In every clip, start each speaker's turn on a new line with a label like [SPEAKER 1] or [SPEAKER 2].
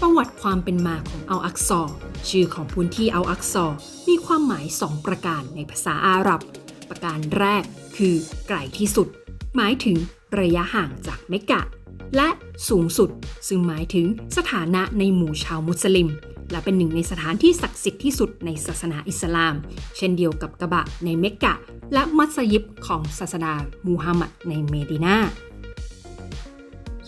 [SPEAKER 1] ประวัติความเป็นมาของอัลอักซอร์ชื่อของพื้นที่อัลอักซอร์มีความหมายสองประการในภาษาอาหรับ ประการแรกคือไกลที่สุด หมายถึงระยะห่างจากเมกะ และสูงสุด ซึ่งหมายถึงสถานะในหมู่ชาวมุสลิม และเป็นหนึ่งในสถานที่ศักดิ์สิทธิ์ที่สุดในศาสนาอิสลาม เช่นเดียวกับกะบะในเมกะ และมัสยิดของศาสดามูฮัมหมัดในเมดินา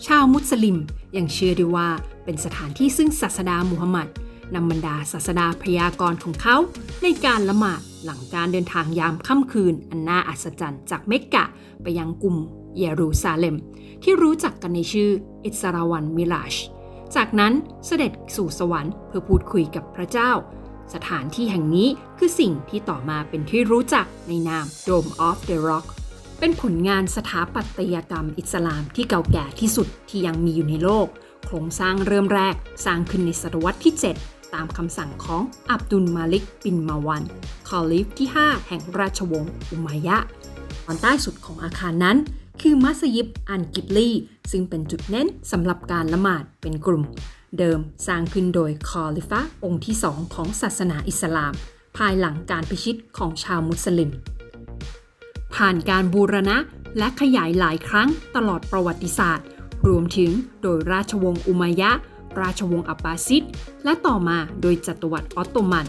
[SPEAKER 1] ชาวมุสลิม ยังเชื่อด้วยว่าเป็นสถานที่ซึ่งศาสดามูฮัมหมัดนำบรรดาศาสดาพยากรณ์ของเขา ในการละหมาดหลังการเดินทางยามค่ำคืน อันน่าอัศจรรย์จากเมกกะ ไปยังกรุงเยรูซาเล็ม ที่รู้จักกันในชื่ออิสราวันมิลาช จากนั้นเสด็จสู่สวรรค์เพื่อพูดคุยกับพระเจ้า สถานที่แห่งนี้คือสิ่งที่ต่อมาเป็นที่รู้จักในนาม Dome of the Rock เป็นผลงานสถาปัตยกรรมอิสลามที่เก่าแก่ที่สุดที่ยังมีอยู่ในโลก โครงสร้างเริ่มแรกสร้างขึ้นในศตวรรษที่ 7 ตามคำสั่งของอับดุลมาลิกบินมาวันคอลิฟที่ 5 แห่งราชวงศ์อุมัยยะตอนใต้สุดของอาคารนั้น คือมัสยิดอันกิบลีซึ่งเป็นจุดเน้นสำหรับการละหมาดเป็นกลุ่ม เดิมสร้างขึ้นโดยคอลิฟะองค์ที่สองของศาสนาอิสลาม ภายหลังการพิชิตของชาวมุสลิม ผ่านการบูรณะและขยายหลายครั้งตลอดประวัติศาสตร์ รวมถึงโดยราชวงศ์อุมัยยะราชวงศ์อับบาซิด และต่อมาโดยจัตวรรดิออตโตมัน